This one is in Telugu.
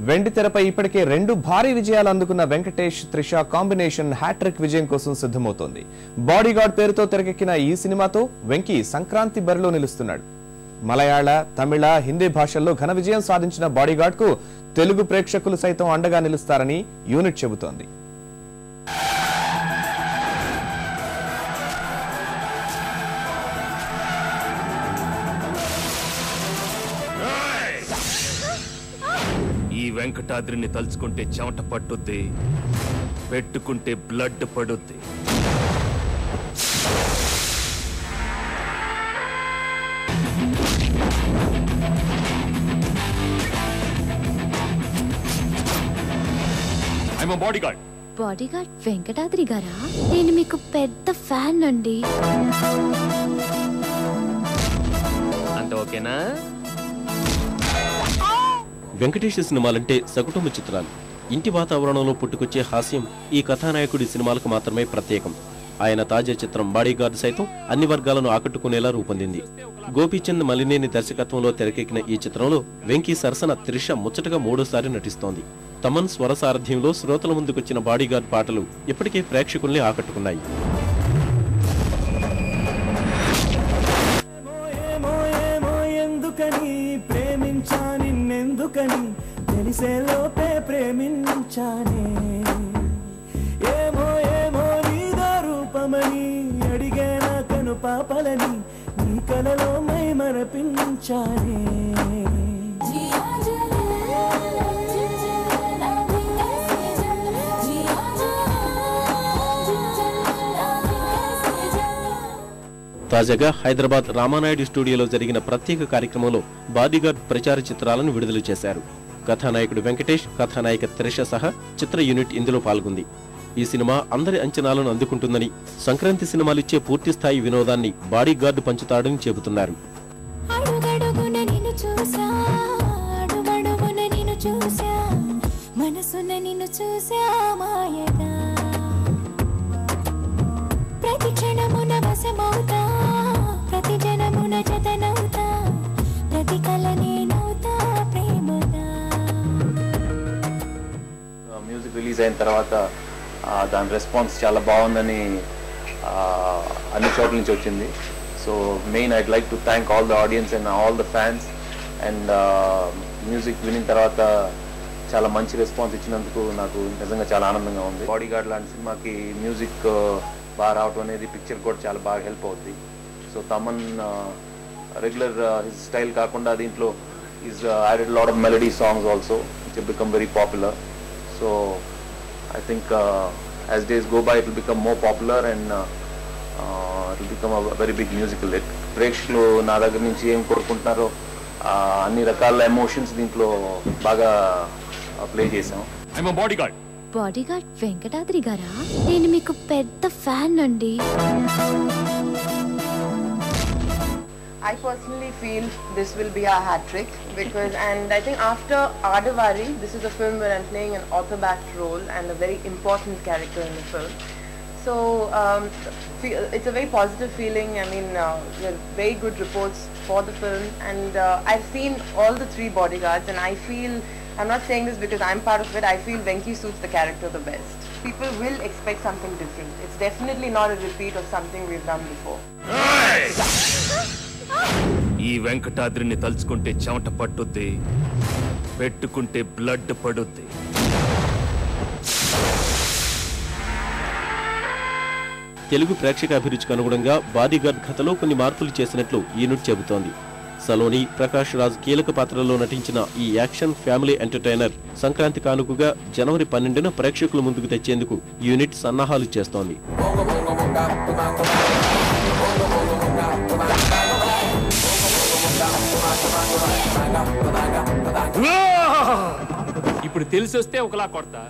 వెండి తెరపై ఇప్పటికే రెండు భారీ విజయాలు అందుకున్న వెంకటేష్ త్రిష కాంబినేషన్ హ్యాట్రిక్ విజయం కోసం సిద్ధమవుతోంది. బాడీగార్డ్ పేరుతో తెరకెక్కిన ఈ సినిమాతో వెంకీ సంక్రాంతి బరిలో నిలుస్తున్నాడు. మలయాళ తమిళ హిందీ భాషల్లో ఘన విజయం సాధించిన బాడీగార్డ్కు తెలుగు ప్రేక్షకులు సైతం అండగా నిలుస్తారని యూనిట్ చెబుతోంది. వెంకటాద్రిని తలుచుకుంటే చెమట పట్టుద్ది పెట్టుకుంటే బ్లడ్ పడుద్ది. I'm bodyguard bodyguard Venkatadri గారా? నేను మీకు పెద్ద ఫ్యాన్ అండి. అంత ఓకేనా? వెంకటేష్ సినిమాలంటే సకుటుంబ చిత్రాలు. ఇంటి వాతావరణంలో పుట్టుకొచ్చే హాస్యం ఈ కథానాయకుడి సినిమాలకు మాత్రమే ప్రత్యేకం. ఆయన తాజా చిత్రం బాడీగార్డ్ సైతం అన్ని వర్గాలను ఆకట్టుకునేలా రూపొందింది. గోపీచంద్ మలినేని దర్శకత్వంలో తెరకెక్కిన ఈ చిత్రంలో వెంకీ సరసన త్రిష ముచ్చటగా మూడోసారి నటిస్తోంది. తమన్ స్వర సారథ్యంలో శ్రోతల ముందుకొచ్చిన బాడీగార్డ్ పాటలు ఇప్పటికే ప్రేక్షకుల్ని ఆకట్టుకున్నాయి. ఏమో ఎందుకని తెలిసే లోపే ప్రేమించానే? ఏమో ఏమో నీదో రూపమని అడిగే నా కను పాపలని నీ కలలో మై మరపించానే తాజాగా హైదరాబాద్ రామానాయుడు స్టూడియోలో జరిగిన ప్రత్యేక కార్యక్రమంలో బాడీగార్డ్ ప్రచార చిత్రాలను విడుదల చేశారు. కథానాయకుడు వెంకటేష్ కథానాయిక త్రిష సహా చిత్ర యూనిట్ ఇందులో పాల్గొంది. ఈ సినిమా అందరి అంచనాలను అందుకుంటుందని సంక్రాంతి సినిమాలిచ్చే పూర్తి స్థాయి వినోదాన్ని బాడీగార్డ్ పంచుతాడని చెబుతున్నారు. మనసున నిన్ను చూసా మాయగా. ప్రతి క్షణమున వశమవుతా ప్రతి జనమున జతనవుతా. ప్రతి కల నేనవుతా ప్రేమగా. మ్యూజిక్ రిలీజ్ అయిన తర్వాత దాని రెస్పాన్స్ చాలా బాగుందని అన్ని చోట్ల నుంచి వచ్చింది. So main I'd like to thank all the audience and all the fans and music వినిన తర్వాత చాలా మంచి రెస్పాన్స్ ఇచ్చినందుకు నాకు నిజంగా చాలా ఆనందంగా ఉంది. బాడీ గార్డ్ లాంటి సినిమాకి మ్యూజిక్ బాగా రావటం అనేది పిక్చర్ కూడా చాలా బాగా హెల్ప్ అవుద్ది. So Thaman regular his style కాకుండా దీంట్లో is added lot of melody songs also which become very popular so days go by, it will become more popular and uh, uh, it will become a very big musical hit. ప్రేక్షకులు నా దగ్గర నుంచి ఏం కోరుకుంటున్నారో అన్ని రకాల ఎమోషన్స్ దీంట్లో బాగా ప్లే చేసాం I'm bodyguard bodyguard Venkatadri గారా? నేను మీకు పెద్ద ఫ్యాన్ అండి. I personally feel this will be a hat trick because, and I think after Adavari, this is a film where I'm playing an author-backed role and a very important character in the film. So um, it's a very positive feeling. I mean, uh, very good reports for the film, and uh, I've seen all the three bodyguards, and I feel I'm not saying this because I'm part of it. I feel Venki suits the character the best. People will expect something different. It's definitely not a repeat of something we've done before. ఈ వెంకటాద్రిని తలుచుకుంటే చెమట పట్టుద్ది పెట్టుకుంటే బ్లడ్ పడుద్ది. తెలుగు ప్రేక్షక అభిరుచికి అనుగుణంగా బాడీగార్డ్ కథలో కొన్ని మార్పులు చేసినట్లు యూనిట్ చెబుతోంది. సలోని ప్రకాష్ రాజ్ కీలక పాత్రలో నటించిన ఈ యాక్షన్ ఫ్యామిలీ ఎంటర్టైనర్ సంక్రాంతి కానుకగా జనవరి పన్నెండున ప్రేక్షకుల ముందుకు తెచ్చేందుకు యూనిట్ సన్నాహాలు చేస్తోంది. ఇప్పుడు తెలిసి వస్తే ఒకలా కొడతా.